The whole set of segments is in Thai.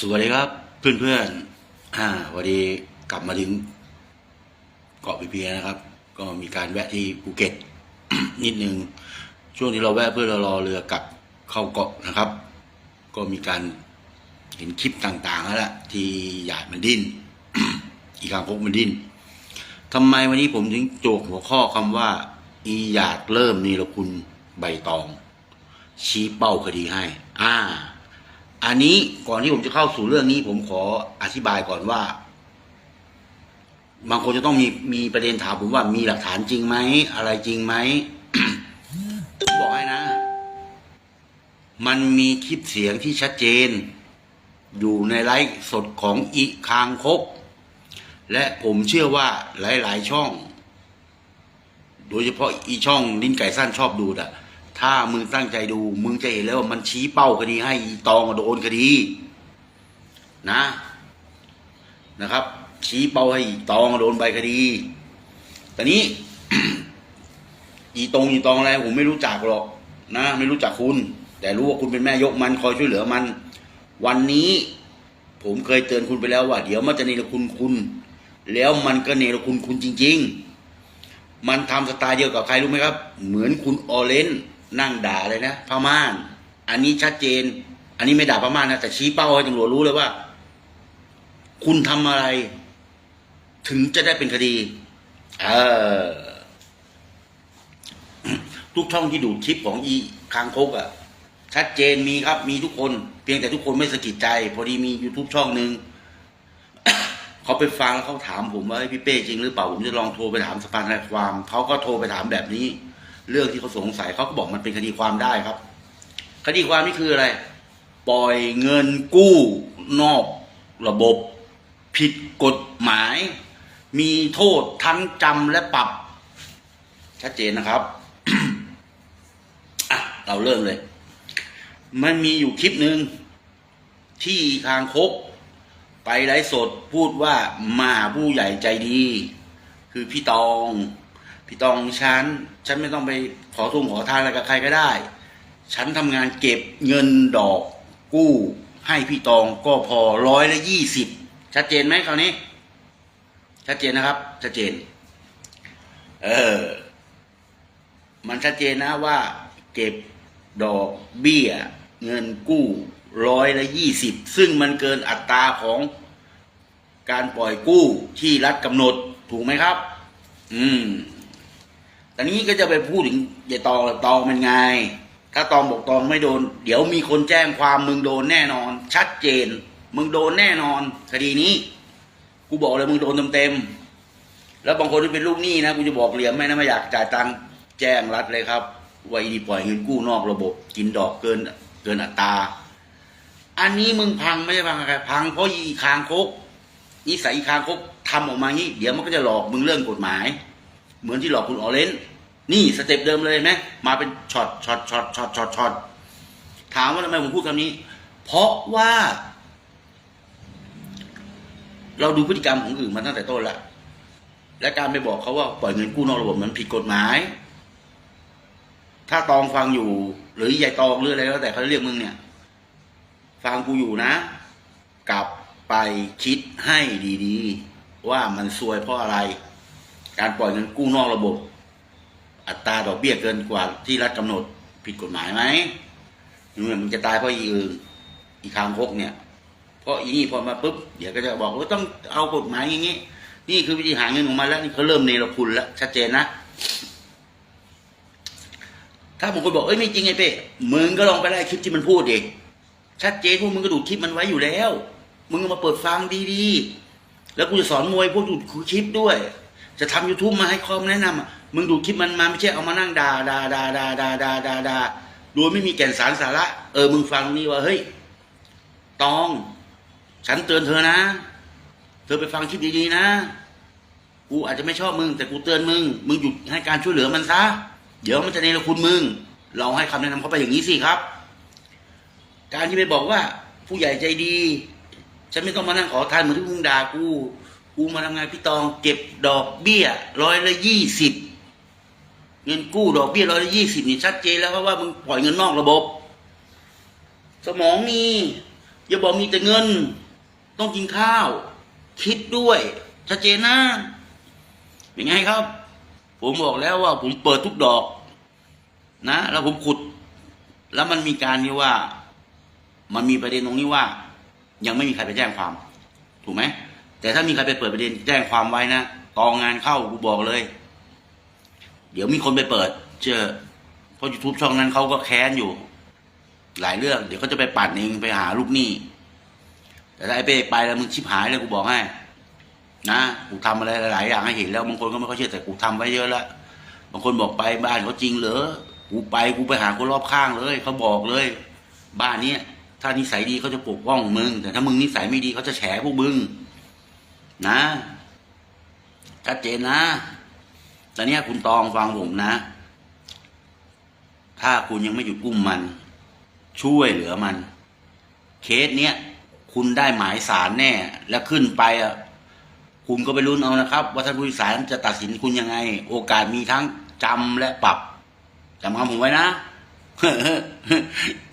สวัสดีครับเพื่อนๆอ่าวันนี้กลับมาถึงเกาะพีเพียนะครับ ก็มีการแวะที่ภูเก็ต นิดนึง ช่วงที่เราแวะเพื่อรอเรือกลับเข้าเกาะนะครับ ก็มีการเห็นคลิปต่างๆแล้วแหละที่หยาดมันดิ้นอีกางพกมันดิ้นทำไมวันนี้ผมถึงโจกหัวข้อคำว่า อีหยาดเริ่มนีรคุณใบตอง ชี้เป้าคดีให้ อ่า อันนี้ก่อนที่ผมจะเข้าสู่เรื่องนี้ ผมขออธิบายก่อนว่า บางคนจะต้องมีมีประเด็นถามผมว่ามีหลักฐานจริงไหมอะไรจริงไหมผมบอกให้นะ มันมีคลิปเสียงที่ชัดเจน อยู่ในไลฟ์สดของอีคางคก และผมเชื่อว่าหลาย ๆ ช่อง โดยเฉพาะอีช่องลิ้นไก่สั้นชอบดูอะ ถ้ามึงตั้งใจดู มึงจะเห็นแล้วว่ามันชี้เป้าคดีให้อีตองโดนคดี นะนะครับ ชี้เป้าให้อีตองโดนใบคดีแต่นี้ อีตรงอีตองอะไรผมไม่รู้จักหรอกนะไม่รู้จักคุณ แต่รู้ว่าคุณเป็นแม่ยกมันคอยช่วยเหลือมัน วันนี้ ผมเคยเตือนคุณไปแล้วว่า เดี๋ยวมันจะเนรคุณคุณ แล้วมันก็เนรคุณคุณจริง ๆ มันทำสไตล์เดียวกับใครรู้ไหมครับ เหมือนคุณออเรนจ์ นั่งด่าเลยนะพม่าน อันนี้ชัดเจน อันนี้ไม่ด่าพม่านนะแต่ชี้เป้าให้ตำรวจรู้เลยว่า คุณทำอะไร ถึงจะได้เป็นคดี เออทุกช่องที่ดูดคลิปของอีคางคกอะ่ะชัดเจนมีครับ มีทุกคน เพียงแต่ทุกคนไม่สะกิดใจ พอดีมี YouTube ช่องหนึ่งเขาไปฟังแล้วเขาถามผมว่าพี่เป้จริงหรือเปล่า ผมจะลองโทรไปถามสภาทนายความ เขาก็โทรไปถามแบบนี้ เรื่องที่เขาสงสัยเขาก็บอกมันเป็นคดีความได้ครับ คดีความนี่คืออะไร ปล่อยเงินกู้นอกระบบ ผิดกฎหมาย มีโทษทั้งจำและปรับ ชัดเจนนะครับอะเราเริ่มเลย มันมีอยู่คลิปหนึ่งที่คางคกไปไลฟ์สดพูดว่ามาผู้ใหญ่ใจดี คือพี่ตอง พี่ตองฉันฉันไม่ต้องไปขอทุ่มขอทานอะไรกับใครก็ได้ ฉันทำงานเก็บเงินดอกกู้ ให้พี่ตองก็พอร้อยละยี่สิบชัดเจนไหมคราวนี้ ชัดเจนนะครับชัดเจน เออ มันชัดเจนนะว่า เก็บดอกเบี้ย เงินกู้ร้อยละยี่สิบซึ่งมันเกินอัตราของการปล่อยกู้ที่รัฐกำหนดถูกไหมครับ อืม ตอนนี้ก็จะไปพูดถึงยายตองตองเป็นไง ถ้าตองบอกตองไม่โดน เดี๋ยวมีคนแจ้งความมึงโดนแน่นอน ชัดเจน มึงโดนแน่นอน คดีนี้ กูบอกเลยมึงโดนเต็มๆแล้วบางคนที่เป็นลูกหนี้นะกูจะบอกเหลี่ยมไหมนะไม่อยากจ่ายตังค์แจ้งรัฐเลยครับว่าอีดีปล่อยเงินกู้นอกระบบ กินดอกเกินเกินอัตราอันนี้มึงพังไม่ใช่พังอะไรพังเพราะอีคางคกนิสัยอีคางคกทำออกมางี้ เดี๋ยวมันก็จะหลอกมึงเรื่องกฎหมาย เหมือนที่หลอกคุณออเรนนี่สเต็ปเดิมเลยไหมมาเป็นช็อตช็อตช็อตช็อตช็อตช็อตถามว่าทำไมผมพูดคำนี้ เพราะว่า เราดูพฤติกรรมของอื่นมาตั้งแต่ต้นล้วและการไปบอกเขาว่าปล่อยเงินกู้นอกระบบมันผิดกฎหมาย ถ้าตองฟังอยู่ หรือยายตองหรืออะไรแล้วแต่เขาเรียกมึงเนี่ย ฟังกูอยู่นะ กลับไปคิดให้ดี ๆ ว่ามันซวยเพราะอะไร การปล่อยเงินกู้นอกระบบ อัตราดอกเบี้ยเกินกว่าที่รัฐกำหนดผิดกฎหมายไหมมึงมันจะตายเพราะอีอื่นอีคางคกเนี่ย เพราะอีนี่พอมาปุ๊บเดี๋ยวก็จะบอกว่าต้องเอากฎหมายอย่างนี้ นี่คือวิธีหาเงินของมันแล้วนี่เขาเริ่มเนรคุณแล้วชัดเจนนะถ้าบางคนบอกเอ้ยไม่จริงไอ้เป้มึงก็ลองไปไล่คลิปที่มันพูดดิชัดเจนพวกมึงก็ดูดคลิปมันไว้อยู่แล้ว มึงมาเปิดฟังดีๆ แล้วกูจะสอนมวยพวกดูดคลิปด้วย จะทำ youtube มาให้คอมแนะนำอะมึงดูคลิปมันมาไม่ใช่เอามานั่งด่าด่าด่าด่าด่าด่าด่าด่าโดยไม่มีแก่นสารสาระ เออมึงฟังนี่ว่าเฮ้ยตอง ฉันเตือนเธอนะ เธอไปฟังคลิปดีๆนะ กูอาจจะไม่ชอบมึง แต่กูเตือนมึง มึงหยุดให้การช่วยเหลือมันซะ เดี๋ยวมันจะเนรคุณมึง เราให้คำแนะนำเขาไปอย่างนี้สิครับ การที่ไปบอกว่า ผู้ใหญ่ใจดี ฉันไม่ต้องมานั่งขอทานเหมือนที่มึงด่ากู กูมาทำงานพี่ตองเก็บดอกเบี้ยร้อยละยี่สิบเงินกู้ดอกเบี้ยร้อยละยี่สิบนี่ชัดเจนแล้วครับว่ามึงปล่อยเงินนอกระบบ สมองมีอย่าบอกมีแต่เงิน ต้องกินข้าว คิดด้วย ชัดเจนนะเป็นไงครับ ผมบอกแล้วว่าผมเปิดทุกดอก นะ แล้วผมขุด แล้วมันมีการที่ว่า มันมีประเด็นตรงนี้ว่า ยังไม่มีใครไปแจ้งความ ถูกไหม แต่ถ้ามีใครไปเปิดประเด็นแจ้งความไว้นะกองงานเข้ากูบอกเลย เดี๋ยวมีคนไปเปิด เชื่อเพราะยูทูบช่องนั้นเขาก็แค้นอยู่ หลายเรื่อง เดี๋ยวเขาจะไปปั่นเองไปหาลูกหนี้แต่ถ้าไอ้เป้ไปแล้วมึงชิบหายเลยกูบอกให้ นะกูทำอะไรหลายอย่างให้เห็นแล้วบางคนก็ไม่ค่อยเชื่อแต่กูทำไว้เยอะล้วบางคนบอกไปบ้านเขาจริงเหรอกูไปกูไปหาคนรอบข้างเลยเขาบอกเลย บ้านเนี้ยถ้านิสัยดีเขาจะปกป้องมึง แต่ถ้ามึงนิสัยไม่ดีเขาจะแฉพวกมึง นะชัดเจนนะตอนนี้คุณตองฟังผมนะ ถ้าคุณยังไม่หยุดกุ้มมัน ช่วยเหลือมัน เคสเนี้ยคุณได้หมายสารแน่ แล้วขึ้นไปอะคุณก็ไปลุ้นเอานะครับ ว่าท่านผู้พิพากษาจะตัดสินคุณยังไง โอกาสมีทั้งจำและปรับจำคำผมไว้นะ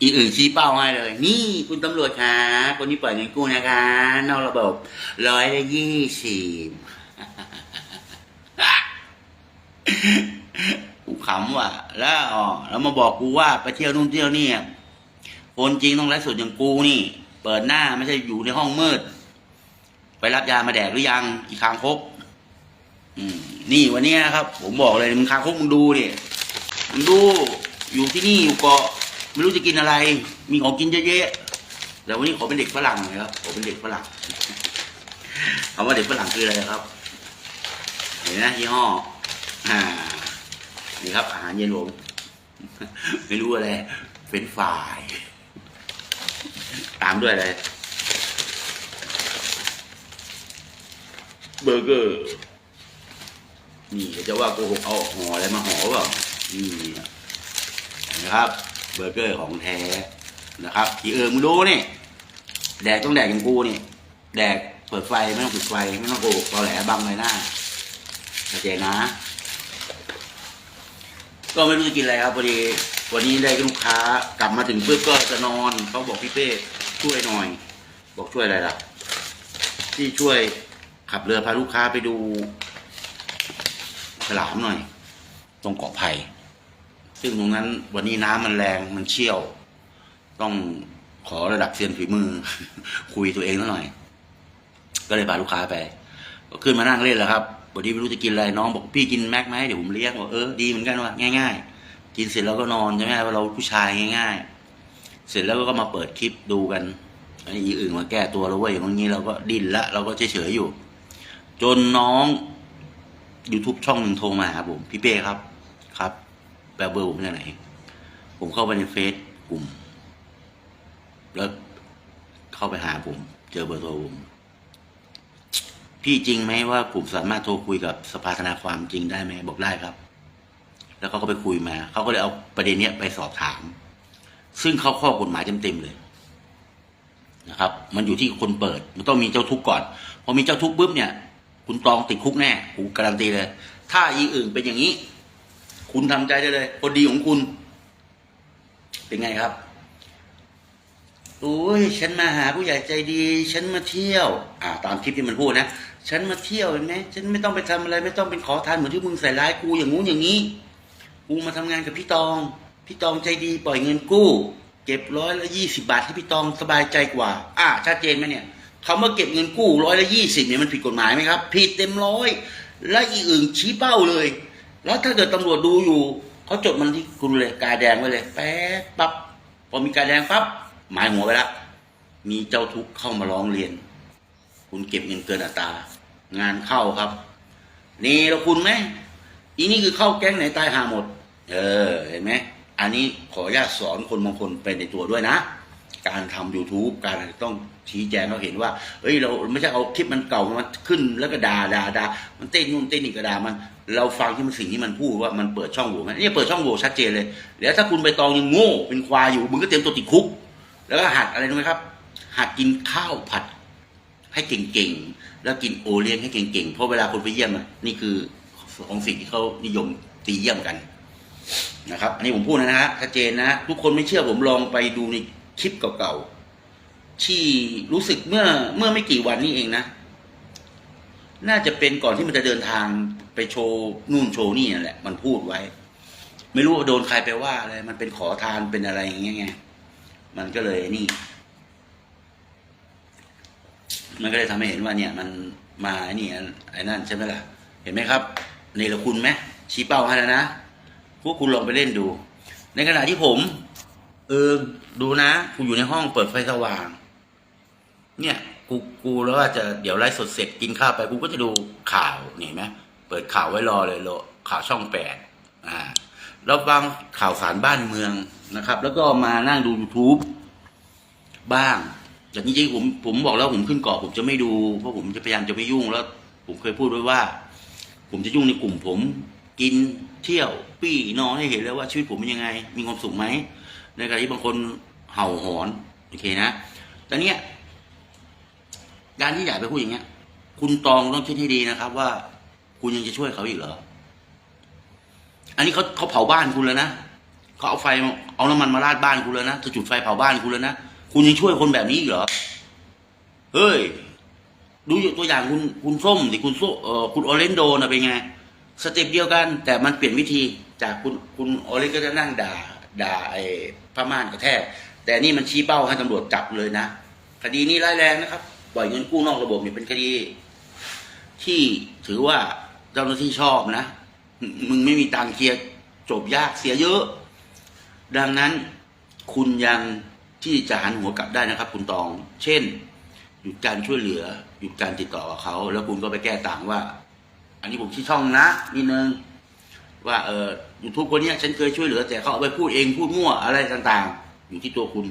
อีอื่นชี้เป้าให้เลย นี่คุณตำรวจคะคนนี้ปล่อยเงินกู้นะคะ นอกระบบร้อยละยี่สิบกูขำว่ะ แล้วอ๋อแล้วมาบอกกูว่าไปเที่ยวนู่นเที่ยวนี่คนจริงต้องไลฟ์สดอย่างกูนี่ เปิดหน้าไม่ใช่อยู่ในห้องมืด ไปรับยามาแดกหรือยัง อีกคางคกนี่วันนี้นะครับ ผมบอกเลยมึงคางคกมึงดูดิมึงดู อยู่ที่นี่อยู่เกาะไม่รู้จะกินอะไร มีของกินเยอะแยะแต่วันนี้ขอเป็นเด็กฝรั่งหน่อยครับขอเป็นเด็กฝรั่งคำว่าเด็กฝรั่งคืออะไรครับ เห็นไหมยี่ห้ออ่านี่ครับ อาหารเย็นผมไม่รู้อะไร เป็นฝ่าย ตามด้วยอะไรเบอร์เกอร์นี่จะว่าโกหกเอาห่ออะไรมาห่อเปล่านี่ นะครับ เบอร์เกอร์ของแท้นะครับที่เออมึงดูนี่แดกต้องแดกอย่างกูนี่แดกเปิดไฟไม่ต้องปิดไฟไม่ต้องโกหกตอแหลบังใบหน้าเข้าใจนะ ก็ไม่รู้จะกินอะไรครับพอดีวันนี้ได้ลูกค้ากลับมาถึงปุ๊บก็จะนอนเขาบอกพี่เป้ช่วยหน่อย บอกช่วยอะไรล่ะ ที่ช่วยขับเรือพาลูกค้าไปดูฉลามหน่อย ตรงเกาะไผ่ ซึ่งตรงนั้นวันนี้น้ำมันแรงมันเชี่ยว ต้องขอระดับเซียนฝีมือ คุยตัวเองซะหน่อย ก็เลยพาลูกค้าไป ก็ขึ้นมานั่งเล่นแล้วครับวันนี้ไม่รู้จะกินอะไรน้องบอกพี่กินแม็กไหมเดี๋ยวผมเลี้ยงบอกเออดีเหมือนกันว่ะง่ายๆ กินเสร็จแล้วก็นอนใช่ไหมว่าเราผู้ชายง่าย ๆ เสร็จแล้วก็มาเปิดคลิปดูกันไอ้อีอื่นมาแก้ตัวแล้วเว้ยอย่างนี้เราก็ดิ้นละเราก็เฉยๆอยู่ จนน้อง YouTube ช่องหนึ่งโทรมาหาผมพี่เป้ครับ แปลเบอร์ผมจากไหน ผมเข้าไปในเฟซกลุ่ม แล้วเข้าไปหาผม เจอเบอร์โทรผม พี่จริงไหมว่าผมสามารถโทรคุยกับสภาธนาความจริงได้ไหมบอกได้ครับ แล้วเขาก็ไปคุยมา เขาก็เลยเอาประเด็นเนี้ยไปสอบถาม ซึ่งเข้าข้อกฎหมายเต็มๆเลยนะครับ มันอยู่ที่คนเปิด มันต้องมีเจ้าทุกข์ก่อน พอมีเจ้าทุกข์ปุ๊บเนี่ย คุณตองติดคุกแน่ กูการันตีเลย ถ้าอีอื่นเป็นอย่างนี้ คุณทำใจได้เลยคนดีของคุณ เป็นไงครับโอ้ยฉันมาหาผู้ใหญ่ใจดี ฉันมาเที่ยว อ่า ตามคลิปที่มันพูดนะฉันมาเที่ยวเห็นไหมฉันไม่ต้องไปทำอะไร ไม่ต้องเป็นขอทานเหมือนที่มึงใส่ร้ายกูอย่างงู้นอย่างนี้กูมาทำงานกับพี่ตอง พี่ตองใจดีปล่อยเงินกู้ เก็บร้อยละยี่สิบาทให้พี่ตองสบายใจกว่า อ่าชัดเจนไหมเนี่ยคำว่าเก็บเงินกู้ร้อยละยี่สิบเนี่ยมันผิดกฎหมายไหมครับ ผิดเต็มร้อยและอีอื่นชี้เป้าเลย แล้วถ้าเกิดตำรวจดูอยู่เขาจดมันที่คุณเลยกาแดงไว้เลยแป๊บปั๊บพอมีกาแดงปั๊บหมายหัวไปแล้วมีเจ้าทุกข์เข้ามาร้องเรียน คุณเก็บเงินเกินอัตรางานเข้าครับนี่แล้วคุณไหมอีนี่คือเข้าแก๊งไหนตายหาหมด เออเห็นไหมอันนี้ขออนุญาตสอนคนบางคนเป็นในตัวด้วยนะ การทำ YouTube การต้องชี้แจงเราเห็นว่าเฮ้ยเราไม่ใช่เอาคลิปมันเก่ามาขึ้นแล้วก็ด่าด่าด่ามันเต้นนู่นเต้นนี่ก็ด่ามัน เราฟังที่มันสิ่งที่มันพูดว่ามันเปิดช่องโหว่มันนี่เปิดช่องโหว่ชัดเจนเลยแล้วถ้าคุณไปตองยังโง่เป็นควายอยู่มึงก็เตรียมตัวติดคุก แล้วก็หัดอะไรรู้ไหมครับ หัดกินข้าวผัด ให้เก่งๆแล้วกินโอเลี้ยงให้เก่งๆเพราะเวลาคนไปเยี่ยมอะนี่คือของสิ่งที่เขานิยมตีเยี่ยมกันนะครับ อันนี้ผมพูดนะฮะชัดเจนนะ ทุกคนไม่เชื่อผมลองไปดูใน คลิปเก่าๆที่รู้สึกเมื่อเมื่อไม่กี่วันนี้เองนะ น่าจะเป็นก่อนที่มันจะเดินทางไปโชว์นู่นโชว์นี่นั่นแหละ มันพูดไว้ ไม่รู้ว่าโดนใครไปว่าอะไรมันเป็นขอทานเป็นอะไรอย่างเงี้ยไงมันก็เลยนี่ มันก็เลยทำให้เห็นว่าเนี่ย มันมาไอ้นี่ไอ้นั่นใช่ไหมล่ะ เห็นไหมครับเนรคุณไหมชี้เป้าให้แล้วนะพวกคุณลองไปเล่นดู ในขณะที่ผม ออดูนะกูอยู่ในห้องเปิดไฟสว่าง เนี่ยกูกูแล้วว่าจะเดี๋ยวไลฟ์สดเสร็จกินข้าวไปกูก็จะดูข่าวนี่เห็นไหมเปิดข่าวไว้รอเลยโลข่าวช่องแปดอ่าแล้วบางข่าวสารบ้านเมืองนะครับ แล้วก็มานั่งดู YouTube บ้างแต่จริงๆผมผมบอกแล้วผมขึ้นเกาะผมจะไม่ดูเพราะผมจะพยายามจะไม่ยุ่งแล้ว ผมเคยพูดไว้ว่า ผมจะยุ่งในกลุ่มผม กินเที่ยว ปี้นอนให้เห็นแล้วว่าชีวิตผมเป็นยังไง มีความสุขไหม ในขณะที่บางคนเห่าหอนโอเคนะแต่เนี้ยการที่อยากไปพูดอย่างเงี้ย คุณตองต้องคิดให้ดีนะครับ ว่าคุณยังจะช่วยเขาอีกเหรอ อันนี้เขาเขาเผาบ้านคุณแล้วนะเขาเอาไฟเอาน้ำมันมาราดบ้านคุณแล้วนะจะจุดไฟเผาบ้านคุณแล้วนะคุณยังช่วยคนแบบนี้อีกเหรอเฮ้ยดูตัวอย่างคุณคุณส้มสิคุณโซเอ่อคุณออเรนโดนะเป็นไงสเต็ปเดียวกัน แต่มันเปลี่ยนวิธีจากคุณคุณออเรนก็จะนั่งด่า ด่าไอ้ผ้าม่านกระแทกแต่นี่มันชี้เป้าให้ตำรวจจับเลยนะ คดีนี้ร้ายแรงนะครับปล่อยเงินกู้นอกระบบเนี่ยเป็นคดี ที่ถือว่าเจ้าหน้าที่ชอบนะ มึงไม่มีตังเคลียร์จบยากเสียเยอะ ดังนั้นคุณยังที่จะหันหัวกลับได้นะครับ คุณตอง เช่น หยุดการช่วยเหลือ หยุดการติดต่อกับเขา แล้วคุณก็ไปแก้ต่างว่า อันนี้ผมที่ช่องนะนิดนึงว่าเออ ยูทูบคนเนี้ยฉันเคยช่วยเหลือ แต่เขาเอาไปพูดเองพูดมั่วอะไรต่างๆ อยู่ที่ตัวคุณ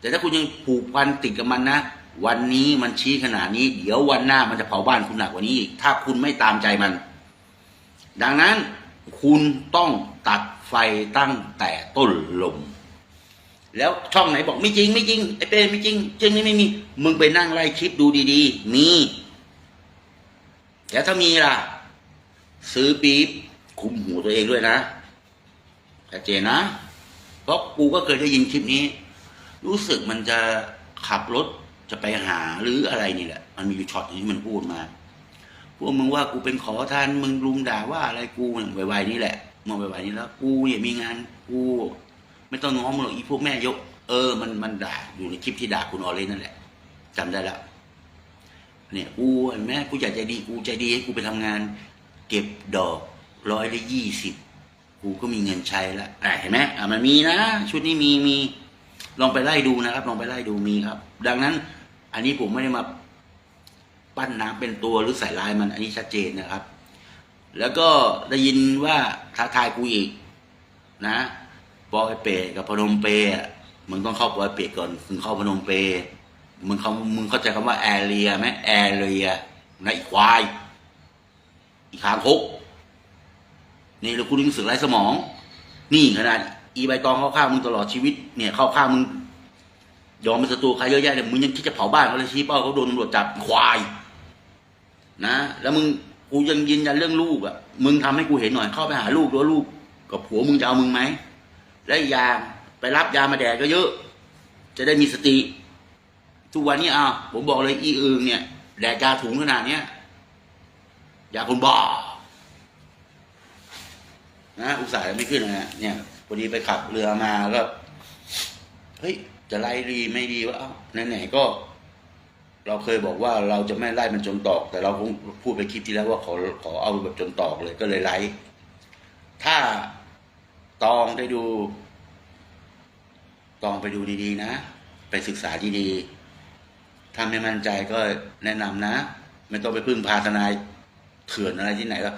แต่ถ้าคุณยังผูกพันติดกับมันนะ วันนี้มันชี้ขนาดนี้ เดี๋ยววันหน้ามันจะเผาบ้านคุณหนักกว่านี้อีกถ้าคุณไม่ตามใจมัน ดังนั้นคุณต้องตัดไฟตั้งแต่ต้นลม แล้วช่องไหนบอกไม่จริง ไม่จริงไอ้เป้ไม่จริงจริงนี่ไม่มี มึงไปนั่งไล่คลิปดูดีๆ มีแต่ถ้ามีล่ะ ซื้อปี๊บคุมหูตัวเองด้วยนะ ชัดเจนนะ เพราะกูก็เคยได้ยินคลิปนี้ รู้สึกมันจะขับรถจะไปหาหรืออะไรนี่แหละ มันมีอยู่ช็อตที่มันพูดมา พวกมึงว่ากูเป็นขอทานมึงรุมด่าว่าอะไรกูเนี่ยไวๆนี่แหละมองไวๆนี่แล้ว กูเนี่ยมีงานกูไม่ต้องง้อมึงหรอกอีพวกแม่ยก เออมันมันด่าอยู่ในคลิปที่ด่าคุณออเรนนั่นแหละจำได้แล้วเนี่ยกูเห็นไหมกูอยากใจดีกูใจดีให้กูไปทำงาน เก็บดอกร้อยละยี่สิบ กูก็มีเงินใช้แล้วอะเห็นไหมอะมันมีนะชุดนี้มีมีลองไปไล่ดูนะครับ ลองไปไล่ดูมีครับ ดังนั้น อันนี้ผมไม่ได้มาปั้นน้ำเป็นตัวหรือใส่ลายมันอันนี้ชัดเจนนะครับ แล้วก็ได้ยินว่าท้าทายกูอีก นะปอยเปกับพนมเปะอะมึงต้องเข้าปอยเปก่อนถึงเข้าพนมเปะมึงเขามึงเข้าใจคำว่าแอเรียไหมแอเรียนะอีควาย อีคางคก นี่แล้วกูนึกสึกไร้สมอง นี่ขนาดอีใบตองเข้าข้างมึงตลอดชีวิต เนี่ยเข้าข้างมึงยอมเป็นศัตรูใครเยอะแยะเลยมึงยังคิดจะเผาบ้านเขาเลยชี้เป้าเขาโดนตำรวจจับควาย นะ แล้วมึงกูยังยืนยันเรื่องลูกอะมึงทำให้กูเห็นหน่อยเข้าไปหาลูกด้วยลูก กับผัวมึงจะเอามึงไหมและยาไปรับยามาแดกก็เยอะ จะได้มีสติ ทุกวันนี้อะผมบอกเลยอีอึงเนี่ยแดกยาถุงขนาดเนี้ยยาคนบ้า นะอุตส่าห์ไม่ขึ้นนะเนี่ยพอดีไปขับเรือมาก็เฮ้ยจะไล่ดีไม่ดีวะเอ้าไหนๆก็ เราเคยบอกว่าเราจะไม่ไล่มันจนตอก แต่เราคงพูดไปคลิปที่แล้วว่าขอขอเอาแบบจนตอกเลยก็เลยไล่ถ้าตองได้ดู ตองไปดูดีๆนะ ไปศึกษาดีๆถ้าไม่มั่นใจก็แนะนำนะ ไม่ต้องไปพึ่งพาทนายเถื่อนอะไรที่ไหนแล้ว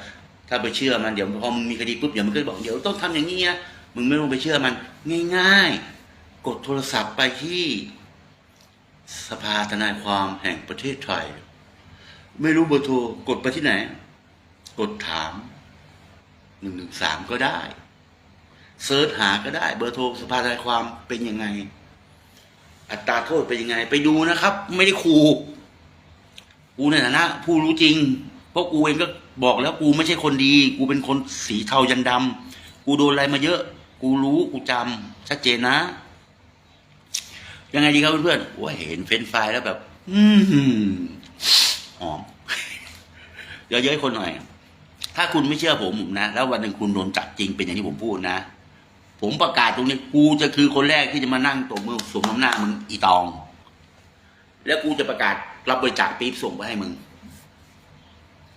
ถ้าไปเชื่อมันเดี๋ยวพอมึงมีคดีปุ๊บเดี๋ยวมันก็บอกเดี๋ยวต้องทำอย่างนี้นะมึงไม่ต้องไปเชื่อมัน ง่าย ๆ กดโทรศัพท์ไปที่ สภาทนายความแห่งประเทศไทย ไม่รู้เบอร์โทรกดไปที่ไหน กดถามหนึ่งหนึ่งสามก็ได้เซิร์ชหาก็ได้ เบอร์โทรสภาทนายความเป็นยังไง อัตราโทษเป็นยังไง ไปดูนะครับ ไม่ได้ขู่กูในฐานะผู้รู้จริง เพราะกูเองก็ บอกแล้วกูไม่ใช่คนดี กูเป็นคนสีเทายันดำกูโดนอะไรมาเยอะ กูรู้กูจำชัดเจนนะ ยังไงดีครับเพื่อนๆโอ้เห็นเฟนช์ฟายแล้วแบบ อืมหอมเยอะๆให้คนหน่อย ถ้าคุณไม่เชื่อผมผมนะ แล้ววันหนึ่งคุณโดนจับจริงเป็นอย่างที่ผมพูดนะ ผมประกาศตรงนี้กูจะคือคนแรกที่จะมานั่งตบมือสวมน้ำหน้ามึงอีตอง แล้วกูจะประกาศรับบริจาคปี๊บส่งไปให้มึง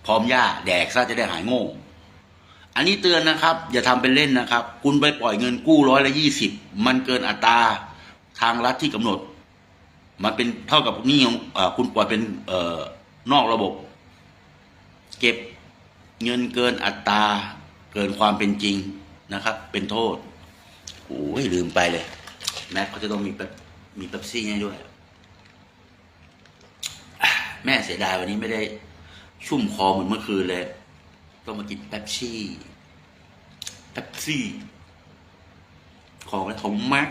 พร้อมย่าแดกซะจะได้หายโง่ อันนี้เตือนนะครับ อย่าทำเป็นเล่นนะครับ คุณไปปล่อยเงินกู้ร้อยละยี่สิบมันเกินอัตราทางรัฐที่กำหนด มันเป็นเท่ากับนี่ของคุณปล่อยเป็นเอนอกระบบ เก็บเงินเกินอัตราเกินความเป็นจริงนะครับ เป็นโทษโอ้ยลืมไปเลย แม็กเขาจะต้องมีมีเป๊ปซี่ให้ด้วย แม่เสียดายวันนี้ไม่ได้ ชุ่มคอเหมือนเมื่อคืนเลย ต้องมากินเป๊ปซี่เป๊ปซี่ ของอะไรของม็ก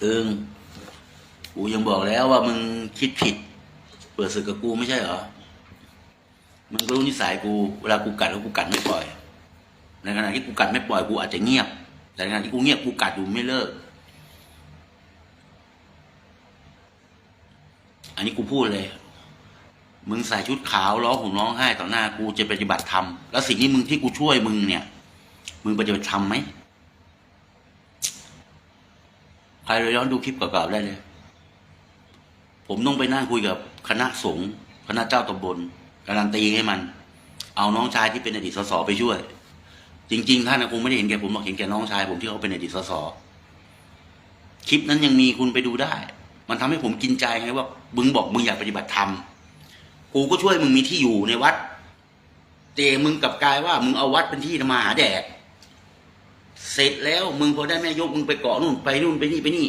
เอิงกูยังบอกแล้วว่ามึงคิดผิด เปิดศึกกับกูไม่ใช่เหรอ มึงรู้นิสัยกู เวลากูกัดแล้วกูกัดไม่ปล่อย ในขณะที่กูกัดไม่ปล่อยกูอาจจะเงียบ แต่ในขณะที่กูเงียบกูกัดอยู่ไม่เลิก อันนี้กูพูดเลย มึงใส่ชุดขาวร้องห่มร้องไห้ต่อหน้ากูจะปฏิบัติธรรมแล้วสิ่งที่มึงที่กูช่วยมึงเนี่ย มึงปฏิบัติธรรมไหมใครเลยย้อนดูคลิปเก่าๆได้เลย ผมต้องไปนั่งคุยกับคณะสงฆ์คณะเจ้าตำบลการันตีให้มัน เอาน้องชายที่เป็นอดีตสสไปช่วย จริง ๆ ท่านคงไม่ได้เห็นแก่ผมหรอกเห็นแก่น้องชายผมที่เขาเป็นอดีตสสคลิปนั้นยังมีคุณไปดูได้ มันทำให้ผมกินใจไงว่ามึงบอกมึงอยากปฏิบัติธรรม กูก็ช่วยมึงมีที่อยู่ในวัดเตมึงกับกายว่า มึงเอาวัดเป็นที่ทำมาหาแดก เสร็จแล้วมึงพอได้แม่ยกมึงไปเกาะนู่นไปนู่นไปนี่ไปนี่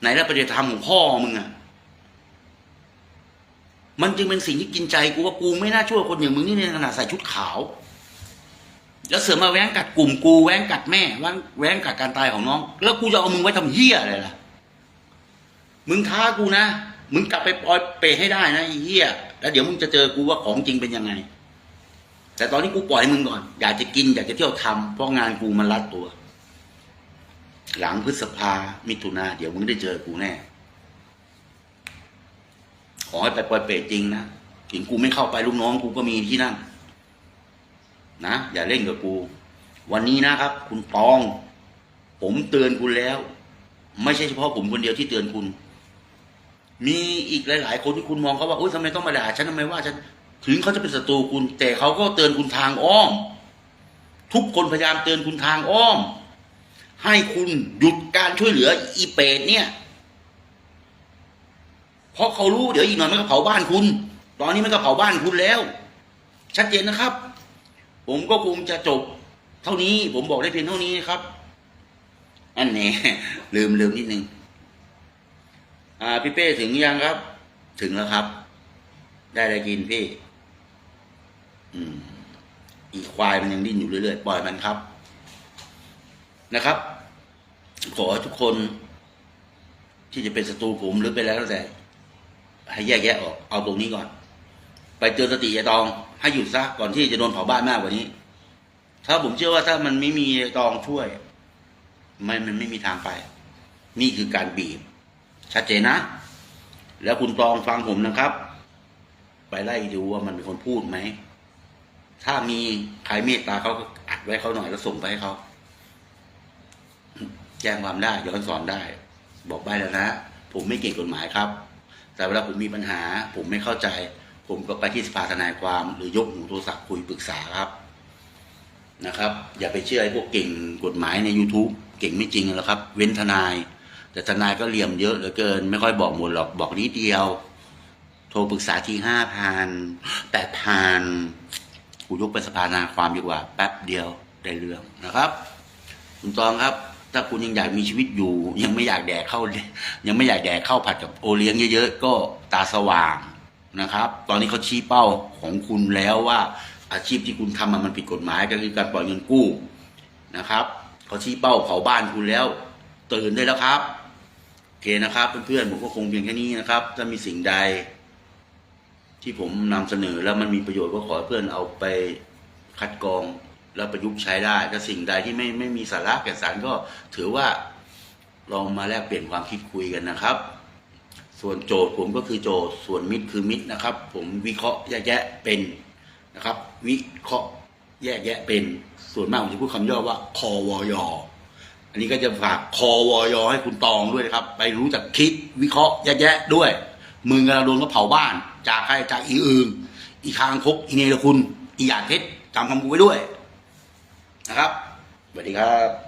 ไหนแล้วปฏิบัติธรรมของพ่อมึงอะมันจึงเป็นสิ่งที่กินใจกูว่ากูไม่น่าช่วยคนอย่างมึงนี่ในขนาดใส่ชุดขาว แล้วเสือมาแว้งกัดกลุ่มกูแว้งกัดแม่แว้งแว้งกัดการตายของน้อง แล้วกูจะเอามึงไว้ทำเหี้ยอะไรล่ะ มึงท้ากูนะ มึงกลับไปปล่อยเปย์ให้ได้นะเหี้ย แล้วเดี๋ยวมึงจะเจอกูว่าของจริงเป็นยังไง แต่ตอนนี้กูปล่อยมึงก่อน อยากจะกินอยากจะเที่ยวทำเพราะงานกูมันรัดตัว หลังพฤษภามิถุนาเดี๋ยวมึงได้เจอกูแน่ ขอให้ไปปล่อยเปรตจริงนะถึงกูไม่เข้าไปลูกน้องกูก็มีที่นั่นนะอย่าเล่นกับกู วันนี้นะครับ คุณปอง ผมเตือนคุณแล้ว ไม่ใช่เฉพาะผมคนเดียวที่เตือนคุณ มีอีกหลาย ๆ คนที่คุณมองเขาว่าโอ๊ยทำไมต้องมาด่าฉันทำไมว่าฉันถึงเขาจะเป็นศัตรูคุณ แต่เขาก็เตือนคุณทางอ้อม ทุกคนพยายามเตือนคุณทางอ้อม ให้คุณหยุดการช่วยเหลืออีเปรตเนี่ยเพราะเขารู้เดี๋ยวอีกหน่อยมันก็เผาบ้านคุณ ตอนนี้มันก็เผาบ้านคุณแล้ว ชัดเจนนะครับ ผมก็คงจะจบ เท่านี้ผมบอกได้เพียงเท่านี้ครับ อันแน่ลืมลืมนิดนึง อ่าพี่เป้ถึงยังครับ ถึงแล้วครับ ได้อะไรกินพี่ อืม อีควายมันยังดิ้นอยู่เรื่อยๆปล่อยมันครับ นะครับ ขอทุกคน ที่จะเป็นศัตรูผมหรือเป็นอะไรก็แล้วแต่ให้แยกแยะออกเอาตรงนี้ก่อน ไปเตือนสติยายตอง ให้หยุดซะก่อนที่จะโดนเผาบ้านมากกว่านี้ ถ้าผมเชื่อว่าถ้ามันไม่มียายตองช่วย มันมันไม่มีทางไป นี่คือการบีบ ชัดเจนนะ แล้วคุณตองฟังผมนะครับ ไปไล่ดูว่ามันเป็นคนพูดไหม ถ้ามีใครเมตตาเขาก็อัดไว้เขาหน่อยแล้วส่งไปให้เขาแจ้งความได้ย้อนสอนได้ บอกไปแล้วนะ ผมไม่เก่งกฎหมายครับ แต่เวลาผมมีปัญหา ผมไม่เข้าใจ ผมก็ไปที่สภาทนายความ หรือยกหูโทรศัพท์คุยปรึกษาครับนะครับ อย่าไปเชื่อไอ้พวกเก่งกฎหมายใน YouTube เก่งไม่จริงแล้วครับ เว้นทนาย แต่ทนายก็เหลี่ยมเยอะเหลือเกิน ไม่ค่อยบอกหมดหรอกบอกนิดเดียว โทรปรึกษาทีห้าพันแปดพันกูยกไปสภานาความดีกว่า แป๊บเดียวได้เรื่องนะครับ คุณตองครับ ถ้าคุณยังอยากมีชีวิตอยู่ ยังไม่อยากแดกเข้า ยังไม่อยากแดกเข้าผัดกับโอเลี้ยงเยอะๆก็ตาสว่างนะครับ ตอนนี้เขาชี้เป้าของคุณแล้วว่า อาชีพที่คุณทำอะมันผิดกฎหมายก็คือการปล่อยเงินกู้นะครับเขาชี้เป้าเผาบ้านคุณแล้ว ตื่นได้แล้วครับ เคนะครับเพื่อนๆผมก็คงเพียงแค่นี้นะครับ ถ้ามีสิ่งใด ที่ผมนำเสนอแล้วมันมีประโยชน์ก็ขอเพื่อนเอาไปคัดกรองแล้วประยุกต์ใช้ได้ถ้าสิ่งใดที่ไม่ไม่มีสาระแก่นสารก็ถือว่าลองมาแลกเปลี่ยนความคิดคุยกันนะครับ ส่วนโจทย์ผมก็คือโจทย์ส่วนมิตรคือมิตรนะครับ ผมวิเคราะห์แยกแยะเป็นนะครับ วิเคราะห์แยกแยะเป็น ส่วนมากผมจะพูดคำย่อว่าคอวอยอ นนี้ก็จะฝากคอวอยให้คุณตองด้วยนะครับ ไปรู้จักคิดวิเคราะห์แยะแยะด้วย มึงกระโดนก็เผาบ้าน จากใครจากอีอื่นอีคางคกอีเนรคุณ อีหยาดเพชรจำคำกูไว้ด้วยนะครับสวัสดีครับ